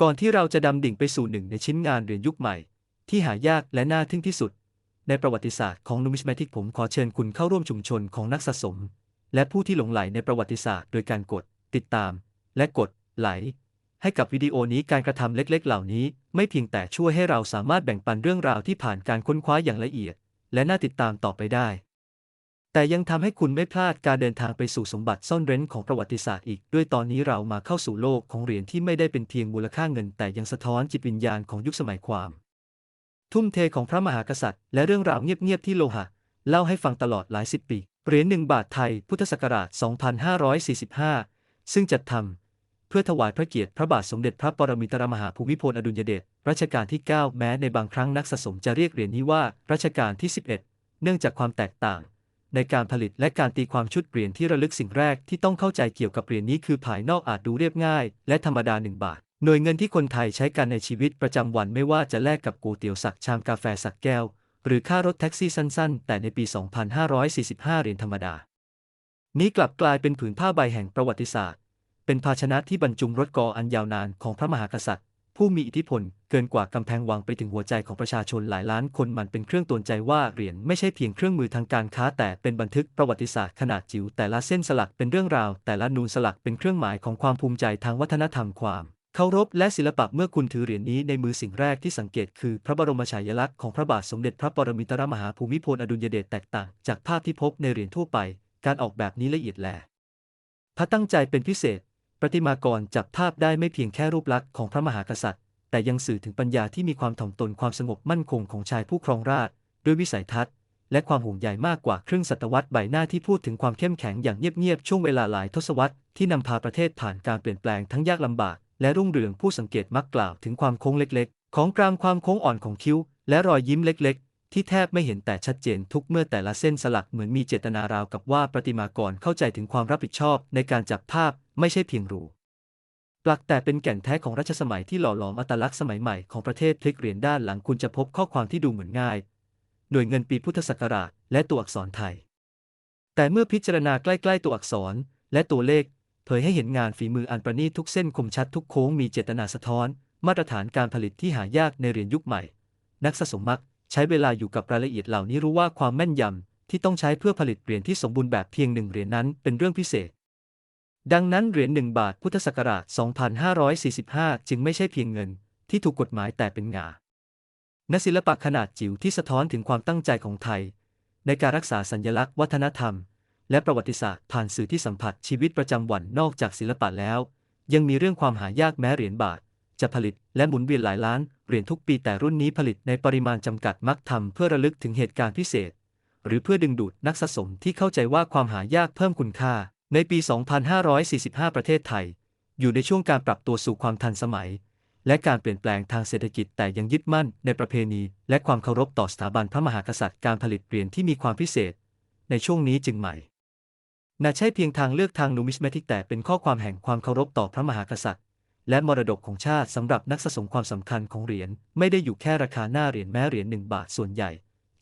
ก่อนที่เราจะดำดิ่งไปสู่หนึ่งในชิ้นงานเรียญยุคใหม่ ที่หายากและน่าทึ่งที่สุด ในประวัติศาสตร์ของนูมิสมาติกผมขอเชิญคุณเข้าร่วมชุมชนของนักสะสม และผู้ที่หลงใหลในประวัติศาสตร์โดยการกด ติดตาม และกดไลค์ให้กับวิดีโอนี้การกระทำเล็ก ๆ เหล่านี้ ไม่เพียงแต่ช่วยให้เราสามารถแบ่งปันเรื่องราวที่ผ่านการค้นคว้าอย่างละเอียด และน่าติดตามต่อไปได้ แต่ยังทำให้คุณไม่พลาดการเดินทางไปสู่สมบัติซ่อนเร้นของประวัติศาสตร์อีก ด้วยตอนนี้เรามาเข้าสู่โลกของเหรียญที่ไม่ได้เป็นเพียงมูลค่าเงิน แต่ยังสะท้อนจิตวิญญาณของยุคสมัยความ ทุ่มเทของพระมหากษัตริย์ และเรื่องราวเงียบๆที่โลหะ เล่าให้ฟังตลอดหลายสิบปี เหรียญหนึ่งบาทไทย พุทธศักราช 2545 ซึ่งจัดทำเพื่อถวายพระเกียรติพระบาทสมเด็จพระปรมินทรมหาภูมิพลอดุลยเดชรัชกาลที่ 9 แม้ในบางครั้งนักสะสมจะเรียกเหรียญนี้ว่ารัชกาลที่ 11 เนื่องจากความแตกต่าง ในการผลิตและการตีความชุดเหรียญที่ระลึกสิ่งแรกที่ต้องเข้าใจเกี่ยวกับเหรียญนี้คือภายนอกอาจดูเรียบง่าย และธรรมดา 1 บาท หน่วยเงินที่คนไทยใช้กันในชีวิตประจำวันไม่ว่าจะแลกกับก๋วยเตี๋ยวสักชามกาแฟสักแก้ว หรือค่ารถแท็กซี่สั้น ๆ แต่ในปี 2545 เหรียญธรรมดา นี้กลับกลายเป็นผืนผ้าใบแห่งประวัติศาสตร์ เป็นภาชนะที่บรรจุรถกออันยาวนานของพระมหากษัตริย์ ผู้มีอิทธิพล เกินกว่ากำแพงวังไปถึงหัวใจของประชาชนหลายล้านคนมันเป็นเครื่องตวนใจว่าเหรียญไม่ใช่เพียงเครื่องมือทางการค้า แต่เป็นบันทึกประวัติศาสตร์ขนาดจิ๋วแต่ละเส้นสลักเป็นเรื่องราว แต่ละนูนสลักเป็นเครื่องหมายของความภูมิใจทางวัฒนธรรมความเคารพและศิลปะเมื่อคุณถือเหรียญนี้ในมือสิ่งแรกที่สังเกตคือพระบรมฉายาลักษณ์ของพระบาทสมเด็จพระปรมินทรมหาภูมิพลอดุลยเดชแตกต่าง จากภาพที่พบในเหรียญทั่วไป การออกแบบนี้ละเอียดแลพระตั้งใจเป็นพิเศษ ประติมากรจับภาพได้ไม่เพียงแค่รูปลักษณ์ของพระมหากษัตริย์ แต่ยังสื่อถึงปัญญาที่มีความถ่อมตนความสงบมั่นคงของชายผู้ครองราชด้วยวิสัยทัศน์ และความห่วงใยมากกว่าครึ่งศตวรรษใบหน้าที่พูดถึงความเข้มแข็งอย่างเงียบๆช่วงเวลาหลายทศวรรษที่นำพาประเทศผ่านการเปลี่ยนแปลงทั้งยากลำบาก และรุ่งเรืองผู้สังเกตมักกล่าวถึงความโค้งเล็กๆ ของกรามความโค้งอ่อนของคิ้ว และรอยยิ้มเล็กๆ ที่แทบไม่เห็นแต่ชัดเจนทุกเมื่อแต่ละเส้นสลักเหมือนมีเจตนาราวกับว่าประติมากรเข้าใจถึงความรับผิดชอบในการจับภาพไม่ใช่เพียงรูปลักแต่เป็นแก่นแท้ของรัชสมัยที่หล่อหลอมอัตลักษณ์สมัยใหม่ของประเทศพลิกเหรียญด้านหลังคุณจะพบข้อความที่ดูเหมือนง่าย หน่วยเงินปีพุทธศักราชและตัวอักษรไทย แต่เมื่อพิจารณาใกล้ๆตัวอักษรและตัวเลข เผยให้เห็นงานฝีมืออันประณีตทุกเส้นคมชัดทุกโค้งมีเจตนาสะท้อน มาตรฐานการผลิตที่หายากในเหรียญยุคใหม่ นักสะสมมัก ใช้เวลาอยู่กับรายละเอียดเหล่านี้รู้ว่าความแม่นยำที่ต้องใช้เพื่อผลิตเหรียญที่สมบูรณ์แบบเพียงหนึ่งเหรียญนั้นเป็นเรื่องพิเศษ ดังนั้นเหรียญหนึ่งบาทพุทธศักราช 2545 จึงไม่ใช่เพียงเงิน ที่ถูกกฎหมายแต่เป็นงานศิลปะขนาดจิ๋วที่สะท้อนถึงความตั้งใจของไทย ในการรักษาสัญลักษณ์วัฒนธรรม และประวัติศาสตร์ผ่านสื่อที่สัมผัสชีวิตประจำวันนอกจากศิลปะแล้ว ยังมีเรื่องความหายากแม้เหรียญบาท จะผลิตและหมุนเวียนหลายล้านเหรียญทุกปีแต่รุ่นนี้ผลิตในปริมาณจำกัดมักทำเพื่อระลึกถึงเหตุการณ์พิเศษ หรือเพื่อดึงดูดนักสะสมที่เข้าใจว่าความหายากเพิ่มคุณค่า ในปี 2545 ประเทศไทย อยู่ในช่วงการปรับตัวสู่ความทันสมัย และการเปลี่ยนแปลงทางเศรษฐกิจแต่ยังยึดมั่นในประเพณี และความเคารพต่อสถาบันพระมหากษัตริย์การผลิตเหรียญที่มีความพิเศษ ในช่วงนี้จึงใหม่น่าใช่เพียงทางเลือกทางนูมิสเมติกแต่เป็นข้อความแห่งความเคารพต่อพระมหากษัตริย์ และมรดกของชาติสำหรับนักสะสมความสำคัญของเหรียญไม่ได้อยู่แค่ราคาหน้าเหรียญแม้เหรียญหนึ่งบาทส่วนใหญ่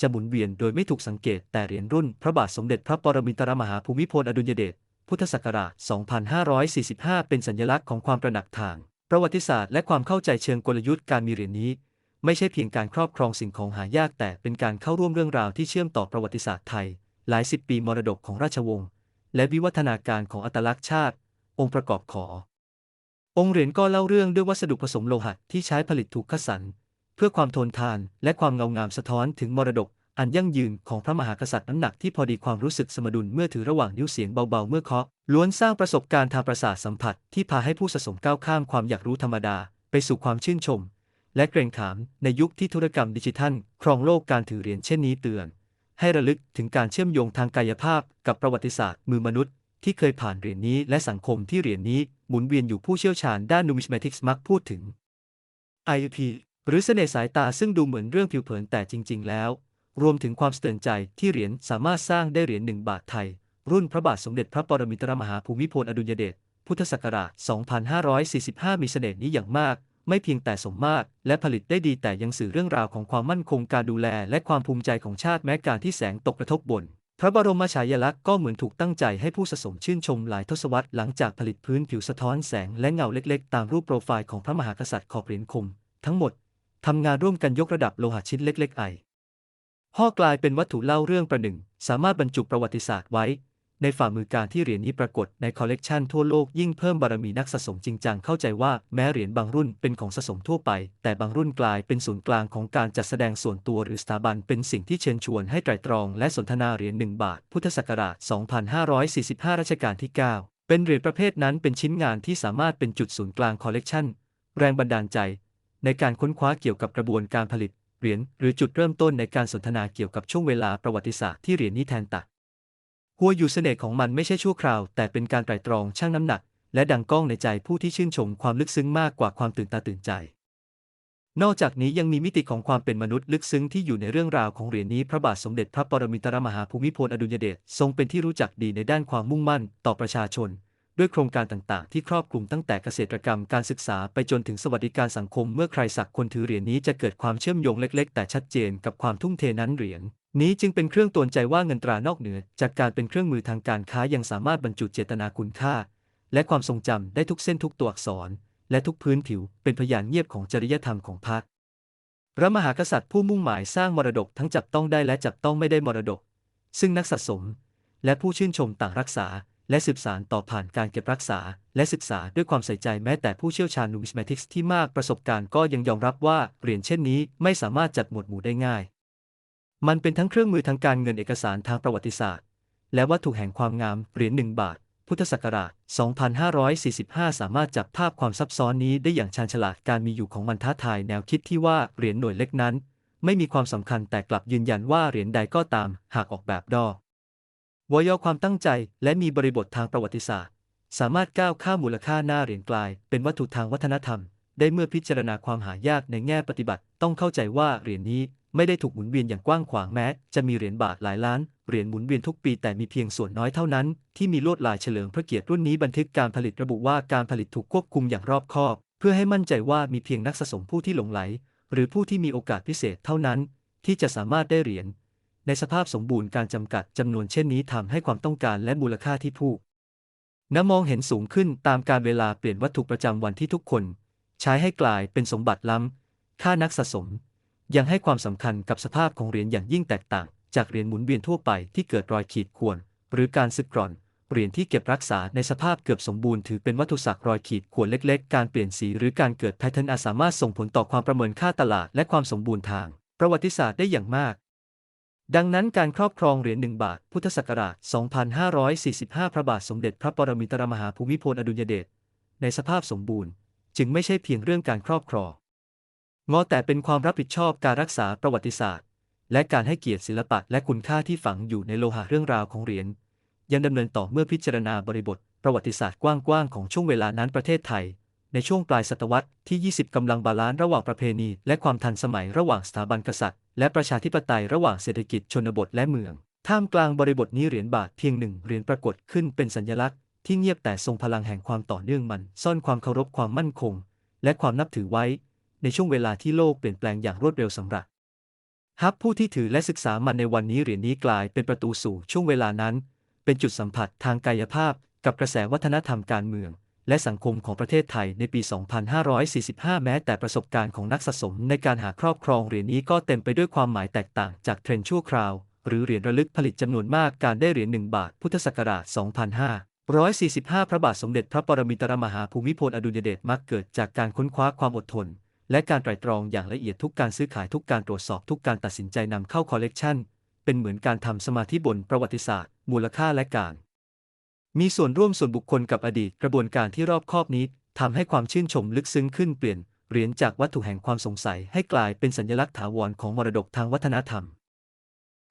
จะหมุนเวียนโดยไม่ถูกสังเกตแต่เหรียญรุ่นพระบาทสมเด็จพระปรมินทรมหาภูมิพลอดุลยเดชพุทธศักราช 2545 เป็นสัญลักษณ์ของความตระหนักทาง ประวัติศาสตร์และความเข้าใจเชิงกลยุทธ์การมีเหรียญนี้ ไม่ใช่เพียงการครอบครองสิ่งของหายากแต่เป็นการเข้าร่วมเรื่องราวที่เชื่อมต่อประวัติศาสตร์ไทย หลายสิบปีมรดกของราชวงศ์และวิวัฒนาการของอัตลักษณ์ชาติ องค์ประกอบขอ องค์เหรียญก็เล่าเรื่องด้วยวัสดุผสมโลหะที่ใช้ผลิตถูกคัดสรรเพื่อความทนทานและความเงางามสะท้อนถึงมรดกอันยั่งยืนของพระมหากษัตริย์น้ำหนักที่พอดีความรู้สึกสมดุลเมื่อถือระหว่างนิ้วเสียงเบาๆเมื่อเคาะล้วนสร้างประสบการณ์ทางประสาทสัมผัสที่พาให้ผู้สะสมก้าวข้ามความอยากรู้ธรรมดา ไปสู่ความชื่นชม และเกรงขามในยุคที่ธุรกรรมดิจิทัล ครองโลกการถือเหรียญเช่นนี้เตือน ให้ระลึกถึงการเชื่อมโยงทางกายภาพกับประวัติศาสตร์มือมนุษย์ ที่เคยผ่านเหรียญนี้และสังคมที่เหรียญนี้หมุนเวียนอยู่ผู้เชี่ยวชาญด้าน numismatics มักพูดถึง IUP หรือเสน่ห์สายตาซึ่งดูเหมือนเรื่องผิวเผินแต่จริง ๆ แล้ว รวมถึงความสเตือนใจที่เหรียญสามารถสร้างได้เหรียญหนึ่งบาทไทย รุ่นพระบาทสมเด็จพระปรมินทรมหาภูมิพลอดุลยเดชพุทธศักราช 2545 มีเสน่ห์นี้อย่างมาก ไม่เพียงแต่สมมาตรและผลิตได้ดีแต่ยังสื่อเรื่องราวของความมั่นคงการดูแลและความภูมิใจของชาติแม้การที่แสงตกกระทบบน พระบรมฉายาลักษณ์ก็เหมือนถูกตั้งใจให้ผู้สะสมชื่นชมหลายทศวรรษหลังจากผลิตพื้นผิวสะท้อนแสงและเงาเล็กๆ ตามรูปโปรไฟล์ของพระมหากษัตริย์ขอบเหรียญคม ทั้งหมดทำงานร่วมกันยกระดับโลหะชิ้นเล็ก ๆ ไอห่อกลายเป็นวัตถุเล่าเรื่องประหนึ่ง สามารถบรรจุประวัติศาสตร์ไว้ ในฝ่ามือการที่เหรียญนี้ปรากฏในคอลเลกชันทั่วโลกยิ่งเพิ่มบารมีนักสะสมจริงจังเข้าใจว่าแม้เหรียญบางรุ่นเป็นของสะสมทั่วไป แต่บางรุ่นกลายเป็นศูนย์กลางของการจัดแสดงส่วนตัวหรือสถาบันเป็นสิ่งที่เชิญชวนให้ไตรตรองและสนทนาเหรียญ1บาท พุทธศักราช 2545 รัชกาลที่ 9 เป็นเหรียญประเภทนั้นเป็นชิ้นงานที่สามารถเป็นจุดศูนย์กลางคอลเลกชันแรงบันดาลใจ ในการค้นคว้าเกี่ยวกับกระบวนการผลิตเหรียญหรือจุดเริ่มต้นในการสนทนาเกี่ยวกับช่วงเวลาประวัติศาสตร์ที่เหรียญนี้แทนตัก หัวอยู่เสน่ห์ของมันไม่ใช่ชั่วคราว แต่เป็นการไตร่ตรองชั่งน้ำหนัก และดังก้องในใจผู้ที่ชื่นชมความลึกซึ้งมากกว่าความตื่นตาตื่นใจ นอกจากนี้ยังมีมิติของความเป็นมนุษย์ลึกซึ้งที่อยู่ในเรื่องราวของเหรียญนี้พระบาทสมเด็จพระปรมินทรมหาภูมิพลอดุลยเดชทรงเป็นที่รู้จักดีในด้านความมุ่งมั่น ต่อประชาชน ด้วยโครงการต่างๆ ที่ครอบคลุมตั้งแต่เกษตรกรรมการศึกษาไปจนถึงสวัสดิการสังคม เมื่อใครสักคนถือเหรียญนี้จะเกิดความเชื่อมโยงเล็ก ๆ แต่ชัดเจนกับความทุ่มเทนั้นเหรียญ นี้จึงเป็นเครื่องตวนใจว่าเงินตรานอกเหนือ จากการเป็นเครื่องมือทางการค้ายังสามารถบรรจุเจตนาคุณค่า และความทรงจำได้ทุกเส้นทุกตัวอักษร และทุกพื้นผิว เป็นพยานเงียบของจริยธรรมของพรรคพระมหากษัตริย์ผู้มุ่งหมายสร้างมรดกทั้งจับต้องได้และจับต้องไม่ได้มรดก ซึ่งนักสะสม และผู้ชื่นชมต่างรักษา และสืบสานต่อผ่านการเก็บรักษา และศึกษาด้วยความใส่ใจแม้แต่ผู้เชี่ยวชาญนูมิส m มติกส์ที่มากประสบการณ์ก็ยังยอมรับว่าเหรียญเช่นนี้ไม่สามารถจัดหมวดหมู่ได้ง่าย มันเป็นทั้งเครื่องมือทางการเงินเอกสารทางประวัติศาสตร์ และวัตถุแห่งความงามเหรียญหนึ่งบาท พุทธศักราช 2545 สามารถจับภาพความซับซ้อนนี้ได้อย่างชาญฉลาดการมีอยู่ของมันท้าทายแนวคิดที่ว่าเหรียญหน่วยเล็กนั้น ไม่มีความสำคัญแต่กลับยืนยันว่าเหรียญใดก็ตาม หากออกแบบดอวยอความตั้งใจและมีบริบททางประวัติศาสตร์ สามารถก้าวข้ามมูลค่าหน้าเหรียญกลาย เป็นวัตถุทางวัฒนธรรม ได้เมื่อพิจารณาความหายากในแง่ปฏิบัติ ต้องเข้าใจว่าเหรียญนี้ ไม่ได้ถูกหมุนเวียนอย่างกว้างขวางแม้ จะมีเหรียญบาทหลายล้านเหรียญหมุนเวียนทุกปีแต่มีเพียงส่วนน้อยเท่านั้น ที่มีลวดลายเฉลิมพระเกียรติรุ่นนี้บันทึกการผลิตระบุว่าการผลิตถูกควบคุมอย่างรอบคอบ เพื่อให้มั่นใจว่ามีเพียงนักสะสมผู้ที่หลงไหล หรือผู้ที่มีโอกาสพิเศษเท่านั้น ที่จะสามารถได้เหรียญในสภาพสมบูรณ์การจำกัดจำนวนเช่นนี้ทำให้ความต้องการและมูลค่าที่ผู้นมองเห็นสูงขึ้นตามการเวลาเปลี่ยนวัตถุประจำวันที่ทุกคน ใช้ให้กลายเป็นสมบัติล้ำค่านักสะสม ยังให้ความสำคัญกับสภาพของเหรียญอย่างยิ่งแตกต่าง จากเหรียญหมุนเวียนทั่วไปที่เกิดรอยขีดข่วน หรือการสึกกร่อนเหรียญที่เก็บรักษาในสภาพเกือบสมบูรณ์ถือเป็นวัตถุศักดิ์รอยขีดข่วนเล็ก ๆ การเปลี่ยนสีหรือการเกิดแพทเทิร์นอาจสามารถส่งผลต่อความประเมินค่าตลาดและความสมบูรณ์ทาง ประวัติศาสตร์ได้อย่างมาก ดังนั้นการครอบครองเหรียญหนึ่งบาท พุทธศักราช 2545 พระบาทสมเด็จพระปรมินทรมหาภูมิพลอดุลยเดชในสภาพสมบูรณ์ จึงไม่ใช่เพียงเรื่องการครอบครอง งอแต่เป็นความรับผิดชอบการรักษาประวัติศาสตร์ และการให้เกียรติศิลปะและคุณค่าที่ฝังอยู่ในโลหะเรื่องราวของเหรียญยังดำเนินต่อเมื่อพิจารณาบริบทประวัติศาสตร์กว้างๆของช่วงเวลานั้นประเทศไทย ในช่วงปลายศตวรรษที่ 20 กำลังบาลานซ์ระหว่างประเพณี และความทันสมัยระหว่างสถาบันกษัตริย์ และประชาธิปไตยระหว่างเศรษฐกิจชนบทและเมือง ท่ามกลางบริบทนี้เหรียญบาทเพียงหนึ่งเหรียญปรากฏขึ้นเป็นสัญลักษณ์ที่เงียบแต่ทรงพลังแห่งความต่อเนื่องมัน ซ่อนความเคารพความมั่นคง และความนับถือไว้ ในช่วงเวลาที่โลกเปลี่ยนแปลงอย่างรวดเร็วสำหรับฮับผู้ที่ถือและศึกษามันในวันนี้เหรียญนี้กลายเป็นประตูสู่ช่วงเวลานั้น เป็นจุดสัมผัสทางกายภาพ กับกระแสวัฒนธรรมการเมือง และสังคมของประเทศไทยในปี 2545 แม้แต่ประสบการณ์ของนักสะสมในการหาครอบครองเหรียญนี้ก็เต็มไปด้วยความหมายแตกต่างจากเทรนด์ชั่วคราว หรือเหรียญระลึกผลิตจำนวนมากการได้เหรียญ1บาทพุทธศักราช2545 พระบาทสมเด็จพระปรมินทรมหาภูมิพลอดุลยเดชมักเกิดจากการค้นคว้าความอดทน และการไตร่ตรองอย่างละเอียดทุกการซื้อขายทุกการตรวจสอบทุกการตัดสินใจนำเข้าคอลเลกชันเป็นเหมือนการทำสมาธิบนประวัติศาสตร์ มูลค่าและการ มีส่วนร่วมส่วนบุคคลกับอดีตกระบวนการที่รอบคอบนี้ทำให้ความชื่นชมลึกซึ้งขึ้นเปลี่ยนเหรียญจากวัตถุแห่งความสงสัยให้กลายเป็นสัญลักษณ์ถาวรของมรดกทางวัฒนธรรม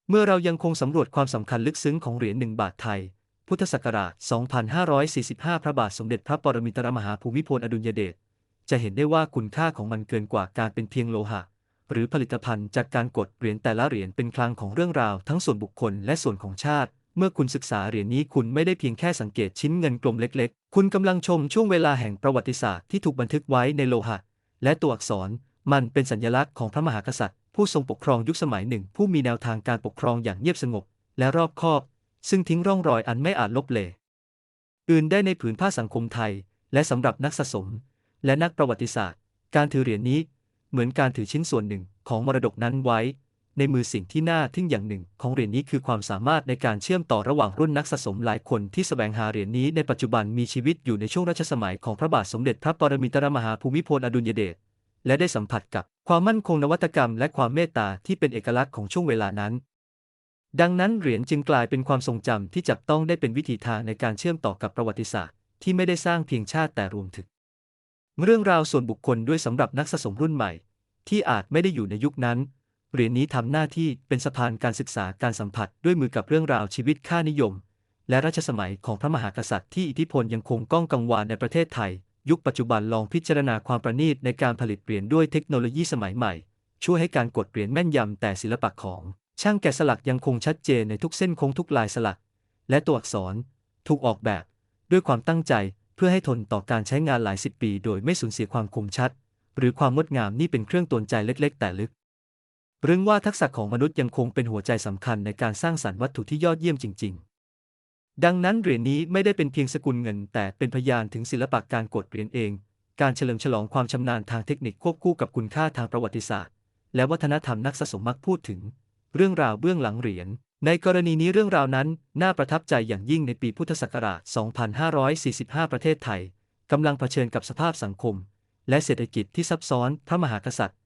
เมื่อเรายังคงสำรวจความสำคัญลึกซึ้งของเหรียญหนึ่งบาทไทย พุทธศักราช 2545 พระบาทสมเด็จพระปรมินทรมหาภูมิพลอดุลยเดช จะเห็นได้ว่าคุณค่าของมันเกินกว่าการเป็นเพียงโลหะ หรือผลิตภัณฑ์จากการกดเหรียญแต่ละเหรียญเป็นคลังของเรื่องราวทั้งส่วนบุคคลและส่วนของชาติ เมื่อคุณศึกษาเหรียญนี้คุณไม่ได้เพียงแค่สังเกตชิ้นเงินกลมเล็ก ๆ คุณกำลังชมช่วงเวลาแห่งประวัติศาสตร์ที่ถูกบันทึกไว้ในโลหะ และตัวอักษร มันเป็นสัญลักษณ์ของพระมหากษัตริย์ ผู้ทรงปกครองยุคสมัยหนึ่ง ผู้มีแนวทางการปกครองอย่างเงียบสงบ และรอบคอบ ซึ่งทิ้งร่องรอยอันไม่อาจลบเลือนอื่นได้ในผืนผ้าสังคมไทย และสำหรับนักสะสม และนักประวัติศาสตร์ การถือเหรียญนี้เหมือนการถือชิ้นส่วนหนึ่งของมรดกนั้นไว้ ในมือสิ่งที่น่าทึ่งอย่างหนึ่ง ของเหรียญนี้คือความสามารถในการเชื่อมต่อระหว่างรุ่นนักสะสมหลายคนที่แสวงหาเหรียญนี้ในปัจจุบันมีชีวิตอยู่ในช่วงรัชสมัยของพระบาทสมเด็จพระปรมินทรมหาภูมิพลอดุลยเดชและได้สัมผัสกับความมั่นคงนวัตกรรม และความเมตตาที่เป็นเอกลักษณ์ของช่วงเวลานั้น ดังนั้นเหรียญจึงกลายเป็นความทรงจำที่จับต้องได้เป็นวิถีทางในการเชื่อมต่อกับประวัติศาสตร์ ที่ไม่ได้สร้างเพียงชาติแต่รวมถึง เรื่องราวส่วนบุคคลด้วยสำหรับนักสะสมรุ่นใหม่ ที่อาจไม่ได้อยู่ในยุคนั้น เหรียญนี้ทำหน้าที่เป็นสะพานการศึกษาการสัมผัสด้วยมือกับเรื่องราวชีวิตค่านิยม และรัชสมัยของพระมหากษัตริย์ที่อิทธิพลยังคงก้องกังวานในประเทศไทย ยุคปัจจุบันลองพิจารณาความประณีตในการผลิตเหรียญด้วยเทคโนโลยีสมัยใหม่ ช่วยให้การกดเหรียญแม่นยำแต่ศิลปะของ ช่างแกะสลักยังคงชัดเจนในทุกเส้นโค้งทุกลายสลัก และตัวอักษร ถูกออกแบบ ด้วยความตั้งใจ เพื่อให้ทนต่อการใช้งานหลายสิบปีโดยไม่สูญเสียความคมชัด หรือความงดงามนี่เป็นเครื่องตวนใจเล็ก ๆ แต่ลึก เรื่องว่าทักษะของมนุษย์ยังคงเป็นหัวใจสำคัญในการสร้างสรรค์วัตถุที่ยอดเยี่ยมจริง ๆ ดังนั้นเหรียญนี้ไม่ได้เป็นเพียงสกุลเงิน แต่เป็นพยานถึงศิลปะการกดเหรียญเอง การเฉลิมฉลองความชำนาญทางเทคนิคควบคู่กับคุณค่าทางประวัติศาสตร์ และวัฒนธรรมนักสะสมมักพูดถึง เรื่องราวเบื้องหลังเหรียญ ในกรณีนี้เรื่องราวนั้น น่าประทับใจอย่างยิ่งในปีพุทธศักราช 2545 ประเทศไทยกำลังเผชิญกับสภาพสังคม และเศรษฐกิจที่ซับซ้อนพระมหากษัตริย์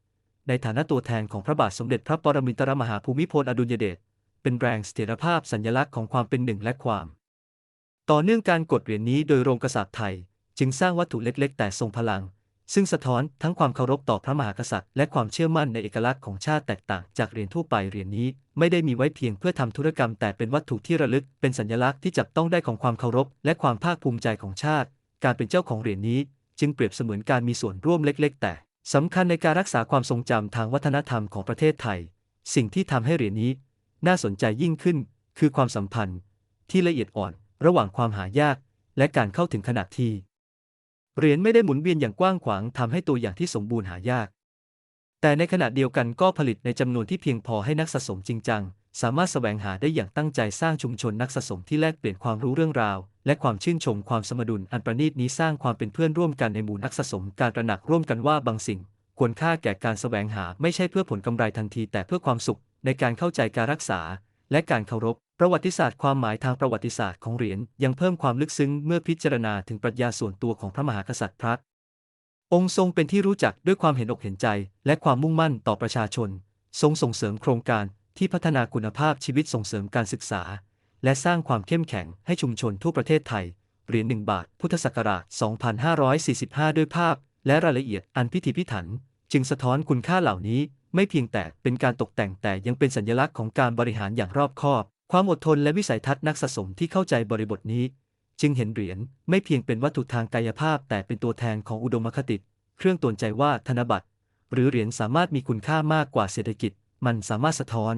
ในฐานะตัวแทนของพระบาทสมเด็จพระปรมินทรมหาภูมิพลอดุลยเดชเป็นแรงเสถียรภาพสัญลักษณ์ของความเป็นหนึ่งและความ ต่อเนื่องการกดเหรียญนี้โดยโรงกษัตริย์ไทย จึงสร้างวัตถุเล็ก ๆ แต่ทรงพลัง ซึ่งสะท้อนทั้งความเคารพต่อพระมหากษัตริย์ และความเชื่อมั่นในเอกลักษณ์ของชาติแตกต่างจากเหรียญทั่วไปเหรียญนี้ ไม่ได้มีไว้เพียงเพื่อทำธุรกรรมแต่เป็นวัตถุที่ระลึก เป็นสัญลักษณ์ที่จับต้องได้ของความเคารพ และความภาคภูมิใจของชาติ การเป็นเจ้าของเหรียญนี้ จึงเปรียบเสมือนการมีส่วนร่วมเล็ก ๆ แต่สำคัญในการรักษาความทรงจำทางวัฒนธรรมของประเทศไทย สิ่งที่ทำให้เหรียญนี้ น่าสนใจยิ่งขึ้น คือความสัมพันธ์ ที่ละเอียดอ่อน ระหว่างความหายาก และการเข้าถึงขนาดที่ เหรียญไม่ได้หมุนเวียนอย่างกว้างขวางทำให้ตัวอย่างที่สมบูรณ์หายาก แต่ในขณะเดียวกันก็ผลิตในจำนวนที่เพียงพอให้นักสะสมจริงจัง สามารถแสวงหาได้อย่างตั้งใจสร้างชุมชนนักสะสมที่แลกเปลี่ยนความรู้เรื่องราว และความชื่นชมความสมดุลอันประณีตนี้สร้างความเป็นเพื่อนร่วมกันในหมู่นักสะสมการตระหนักร่วมกันว่าบางสิ่ง ควรค่าแก่การแสวงหาไม่ใช่เพื่อผลกำไรทันที แต่เพื่อความสุขในการเข้าใจการรักษา และการเคารพ ประวัติศาสตร์ความหมายทางประวัติศาสตร์ของเหรียญยังเพิ่มความลึกซึ้งเมื่อพิจารณาถึงปรัชญาส่วนตัวของพระมหากษัตริย์พระองค์ทรงเป็นที่รู้จักด้วยความเห็นอกเห็นใจ และความมุ่งมั่นต่อประชาชน ทรงส่งเสริมโครงการที่พัฒนาคุณภาพชีวิตส่งเสริมการศึกษา และสร้างความเข้มแข็งให้ชุมชนทั่วประเทศไทยเหรียญหนึ่งบาท พุทธศักราช 2545 ด้วยภาพ และรายละเอียดอันพิถีพิถัน จึงสะท้อนคุณค่าเหล่านี้ ไม่เพียงแต่เป็นการตกแต่งแต่ยังเป็นสัญลักษณ์ของการบริหารอย่างรอบคอบ ความอดทนและวิสัยทัศน์นักสะสมที่เข้าใจบริบทนี้ จึงเห็นเหรียญไม่เพียงเป็นวัตถุทางกายภาพ แต่เป็นตัวแทนของอุดมคติ เครื่องตวนใจว่าธนบัตร หรือเหรียญสามารถมีคุณค่ามากกว่าเศรษฐกิจ มันสามารถสะท้อน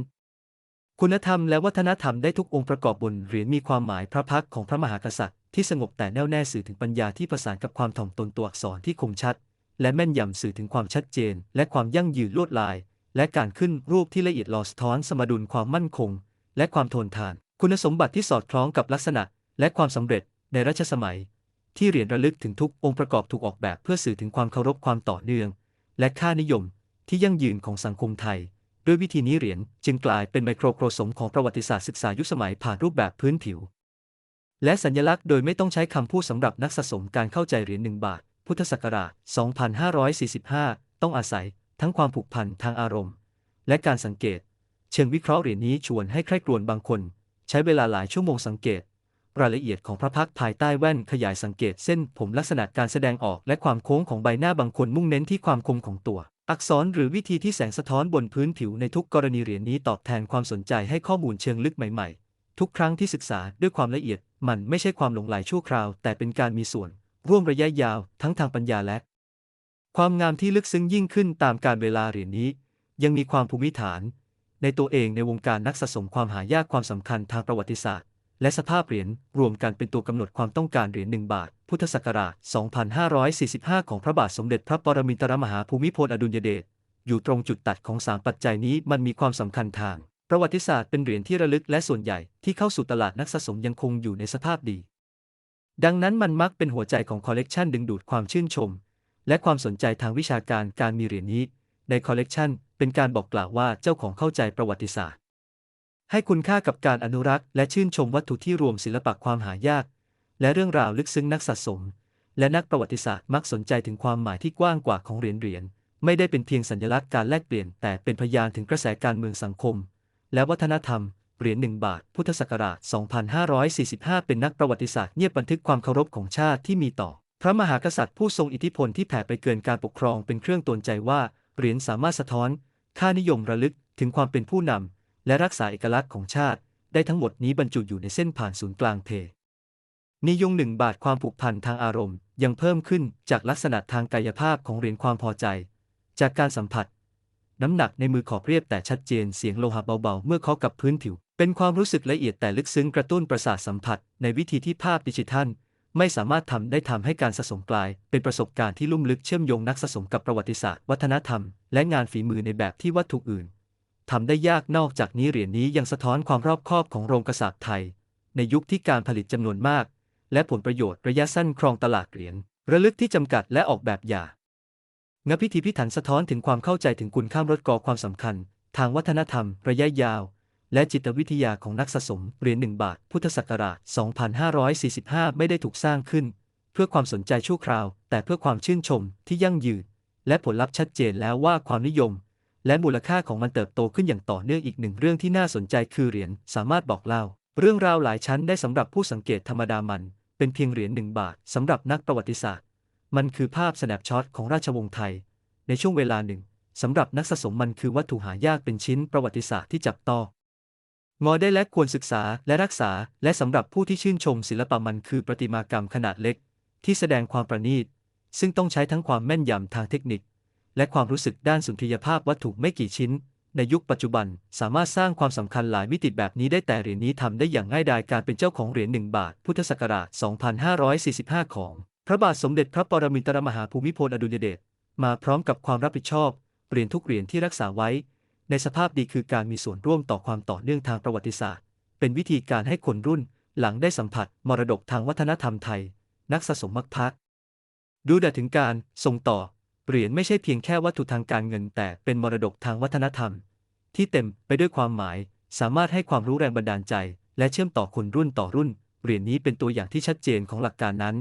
คุณธรรมและวัฒนธรรมได้ทุกองค์ประกอบบนเหรียญมีความหมายพระพักของพระมหากษัตริย์ที่สงบแต่แน่วแน่สื่อถึงปัญญาที่ประสานกับความถ่อมตนตัวอักษรที่คมชัด และแม่นยำสื่อถึงความชัดเจน และความยั่งยืนลวดลาย และการขึ้นรูปที่ละเอียดหล่อสะท้อนสมดุลความมั่นคง และความทนทาน คุณสมบัติที่สอดคล้องกับลักษณะ และความสำเร็จในรัชสมัย ที่เหรียญระลึกถึงทุกองค์ประกอบถูกออกแบบเพื่อสื่อถึงความเคารพความต่อเนื่อง และค่านิยมที่ยั่งยืนของสังคมไทย ด้วยวิธีนี้เหรียญจึงกลายเป็นไมโครโครสมของประวัติศาสตร์ศึกษายุคสมัยผ่านรูปแบบพื้นผิว และสัญลักษณ์โดยไม่ต้องใช้คำพูดสำหรับนักสะสมการเข้าใจเหรียญหนึ่งบาท พุทธศักราช 2545 ต้องอาศัยทั้งความผูกพันทางอารมณ์ และการสังเกต เชิงวิเคราะห์เหรียญนี้ชวนให้ใคร่ครวญบางคน ใช้เวลาหลายชั่วโมงสังเกต รายละเอียดของพระพักตร์ภายใต้แว่นขยายสังเกตเส้นผมลักษณะการแสดงออกและความโค้งของใบหน้าบางคนมุ่งเน้นที่ความคมของตัว อักษรหรือวิธีที่แสงสะท้อนบนพื้นผิวในทุกกรณีเหรียญนี้ตอบแทนความสนใจให้ข้อมูลเชิงลึกใหม่ๆ ทุกครั้งที่ศึกษาด้วยความละเอียด มันไม่ใช่ความหลงไหลชั่วคราว แต่เป็นการมีส่วน ร่วมระยะยาว ทั้งทางปัญญาและ ความงามที่ลึกซึ้งยิ่งขึ้นตามการเวลาเหรียญนี้ ยังมีความภูมิฐาน ในตัวเองในวงการนักสะสมความหายากความสำคัญทางประวัติศาสตร์ และสภาพเหรียญรวมกันเป็นตัวกำหนดความต้องการเหรียญหนึ่งบาท พุทธศักราช 2545 ของพระบาทสมเด็จพระปรมินทรมหาภูมิพลอดุลยเดชอยู่ตรงจุดตัดของสามปัจจัยนี้มันมีความสำคัญทาง ประวัติศาสตร์เป็นเหรียญที่ระลึกและส่วนใหญ่ที่เข้าสู่ตลาดนักสะสมยังคงอยู่ในสภาพดี ดังนั้นมันมักเป็นหัวใจของคอลเลกชันดึงดูดความชื่นชม และความสนใจทางวิชาการการมีเหรียญนี้ในคอลเลกชัน เป็นการบอกกล่าวว่าเจ้าของเข้าใจประวัติศาสตร์ ให้คุณค่ากับการอนุรักษ์ และชื่นชมวัตถุที่รวมศิลปะความหายาก และเรื่องราวลึกซึ้งนักสะสม และนักประวัติศาสตร์มักสนใจถึงความหมายที่กว้างกว่าของเหรียญเหรียญไม่ได้เป็นเพียงสัญลักษณ์การแลกเปลี่ยน แต่เป็นพยานถึงกระแสการเมืองสังคม และวัฒนธรรมเหรียญหนึ่งบาท พุทธศักราช 2545 เป็นนักประวัติศาสตร์เงียบบันทึกความเคารพของชาติที่มีต่อ พระมหากษัตริย์ผู้ทรงอิทธิพลที่แผ่ไปเกินการปกครองเป็นเครื่องตนใจว่า เหรียญสามารถสะท้อน ค่านิยมระลึกถึงความเป็นผู้นำและรักษาเอกลักษณ์ของชาติ ได้ทั้งหมดนี้บรรจุอยู่ในเส้นผ่านศูนย์กลางเพนิยงหนึ่งบาทความผูกพันทางอารมณ์ ยังเพิ่มขึ้นจากลักษณะทางกายภาพของเหรียญความพอใจ จากการสัมผัส น้ำหนักในมือขอบเรียบแต่ชัดเจนเสียงโลหะเบาๆ เมื่อเคาะกับพื้นผิว เป็นความรู้สึกละเอียดแต่ลึกซึ้งกระตุ้นประสาทสัมผัส ในวิธีที่ภาพดิจิทัล ไม่สามารถทำได้ทำให้การสะสมกลาย เป็นประสบการณ์ที่ลุ่มลึกเชื่อมโยงนักสะสมกับประวัติศาสตร์ วัฒนธรรม และงานฝีมือในแบบที่วัตถุอื่นทำได้ยากนอกจากนี้เหรียญนี้ยังสะท้อนความรอบคอบของโรงกษาปณ์ไทย ในยุคที่การผลิตจำนวนมาก และผลประโยชน์ระยะสั้นครองตลาดเหรียญระลึกที่จำกัดและออกแบบหย่างานพิธีพิถันสะท้อนถึงความเข้าใจถึงคุณค่ามรดกอความสำคัญ ทางวัฒนธรรม ระยะยาว และจิตวิทยาของนักสะสมเหรียญหนึ่งบาท พุทธศักราช 2545 ไม่ได้ถูกสร้างขึ้น เพื่อความสนใจชั่วคราว แต่เพื่อความชื่นชมที่ยั่งยืน และผลลัพธ์ชัดเจนแล้วว่าความนิยม และมูลค่าของมันเติบโตขึ้นอย่างต่อเนื่องอีกหนึ่งเรื่องที่น่าสนใจคือเหรียญสามารถบอกเล่า เรื่องราวหลายชั้นได้สำหรับผู้สังเกตธรรมดามัน เป็นเพียงเหรียญหนึ่งบาทสำหรับนักประวัติศาสตร์ มันคือภาพสแนปช็อตของราชวงศ์ไทย ในช่วงเวลาหนึ่งสำหรับนักสะสมมันคือวัตถุหายากเป็นชิ้นประวัติศาสตร์ที่จับต้อง งอได้และควรศึกษาและรักษา และสำหรับผู้ที่ชื่นชมศิลปะมันคือประติมากรรมขนาดเล็ก ที่แสดงความประณีต ซึ่งต้องใช้ทั้งความแม่นยำทางเทคนิค และความรู้สึกด้านสุนทรียภาพวัตถุไม่กี่ชิ้น ในยุคปัจจุบันสามารถสร้างความสำคัญหลายมิติแบบนี้ได้แต่เหรียญนี้ทำได้อย่างง่ายดายการเป็นเจ้าของเหรียญหนึ่งบาท พุทธศักราช 2545 ของ พระบาทสมเด็จพระปรมินทรมหาภูมิพลอดุลยเดชมาพร้อมกับความรับผิดชอบเหรียญทุกเหรียญที่รักษาไว้ ในสภาพดีคือการมีส่วนร่วมต่อความต่อเนื่องทางประวัติศาสตร์ เป็นวิธีการให้คนรุ่นหลังได้สัมผัสมรดกทางวัฒนธรรมไทย นักสะสมมักพักดูดถึงการส่งต่อเหรียญไม่ใช่เพียงแค่วัตถุทางการเงิน แต่เป็นมรดกทางวัฒนธรรม ที่เต็มไปด้วยความหมาย สามารถให้ความรู้แรงบันดาลใจ และเชื่อมต่อคนรุ่นต่อรุ่นเหรียญนี้เป็นตัวอย่างที่ชัดเจนของหลักการนั้น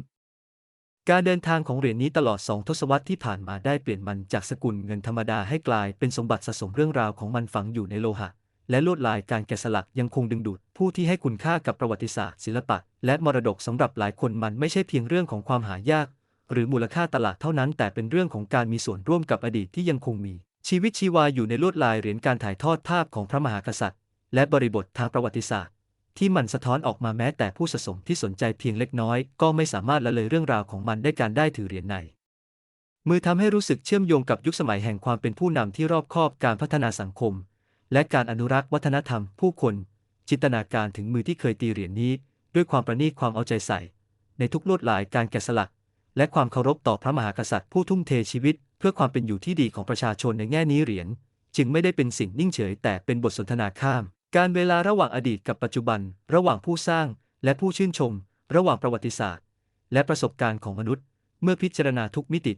การเดินทางของเหรียญนี้ตลอดสองทศวรรษที่ผ่านมาได้เปลี่ยนมันจากสกุลเงินธรรมดาให้กลายเป็นสมบัติสะสมเรื่องราวของมันฝังอยู่ในโลหะ และลวดลายการแกะสลักยังคงดึงดูด ผู้ที่ให้คุณค่ากับประวัติศาสตร์ ศิลปะ และมรดกสำหรับหลายคนมันไม่ใช่เพียงเรื่องของความหายาก หรือมูลค่าตลาดเท่านั้น แต่เป็นเรื่องของการมีส่วนร่วมกับอดีตที่ยังคงมี ชีวิตชีวาอยู่ในลวดลายเหรียญการถ่ายทอดภาพของพระมหากษัตริย์ และบริบททางประวัติศาสตร์ ที่มันสะท้อนออกมาแม้แต่ผู้สะสมที่สนใจเพียงเล็กน้อย ก็ไม่สามารถละเลยเรื่องราวของมันได้การได้ถือเหรียญใน มือทำให้รู้สึกเชื่อมโยงกับยุคสมัยแห่งความเป็นผู้นำที่รอบคอบการพัฒนาสังคม และการอนุรักษ์วัฒนธรรม ผู้คน จินตนาการถึงมือที่เคยตีเหรียญนี้ ด้วยความประณีตความเอาใจใส่ ในทุกลวดลายการแกะสลัก และความเคารพต่อพระมหากษัตริย์ผู้ทุ่มเทชีวิต เพื่อความเป็นอยู่ที่ดีของประชาชนในแง่นี้เหรียญจึงไม่ได้เป็นสิ่งนิ่งเฉยแต่เป็นบทสนทนาข้าม การเวลาระหว่างอดีตกับปัจจุบัน ระหว่างผู้สร้างและผู้ชื่นชม ระหว่างประวัติศาสตร์ และประสบการณ์ของมนุษย์ เมื่อพิจารณาทุกมิติ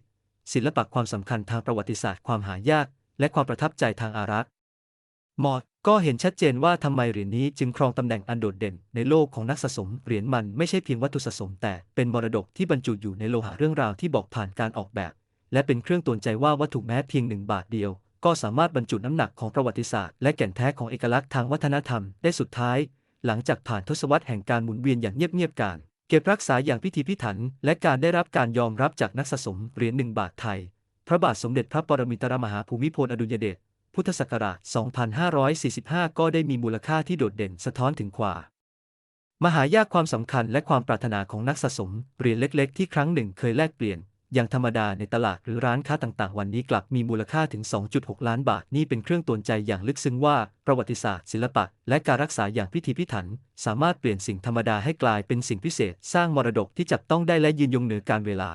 ศิลปะความสำคัญทางประวัติศาสตร์ความหายาก และความประทับใจทางอารักษ์มอดก็เห็นชัดเจนว่าทำไมเหรียญนี้จึงครองตำแหน่งอันโดดเด่นในโลกของนักสะสมเหรียญมันไม่ใช่เพียงวัตถุสะสม แต่เป็นมรดกที่บรรจุอยู่ในโลหะเรื่องราวที่บอกผ่านการออกแบบ และเป็นเครื่องตวนใจว่าวัตถุแม้เพียงหนึ่งบาทเดียว ก็สามารถบรรจุน้ำหนักของประวัติศาสตร์และแก่นแท้ของเอกลักษณ์ทางวัฒนธรรมได้สุดท้าย หลังจากผ่านทศวรรษแห่งการหมุนเวียนอย่างเงียบๆการเก็บรักษาอย่างพิถีพิถัน และการได้รับการยอมรับจากนักสะสมเหรียญหนึ่งบาทไทย พระบาทสมเด็จพระปรมินทรมหาภูมิพลอดุลยเดชพุทธศักราช 2545 ก็ได้มีมูลค่าที่โดดเด่นสะท้อนถึงความมหายากความสำคัญและความปรารถนาของนักสะสมเหรียญเล็ก ๆ ที่ครั้งหนึ่งเคยแลกเปลี่ยน อย่างธรรมดาในตลาดหรือร้านค้าต่างๆ วันนี้กลับมีมูลค่าถึง 2.6 ล้านบาท นี่เป็นเครื่องตวนใจอย่างลึกซึ้งว่า ประวัติศาสตร์ ศิลปะ และการรักษาอย่างพิถีพิถัน สามารถเปลี่ยนสิ่งธรรมดาให้กลายเป็นสิ่งพิเศษ สร้างมรดกที่จับต้องได้และยืนยงเหนือการเวลา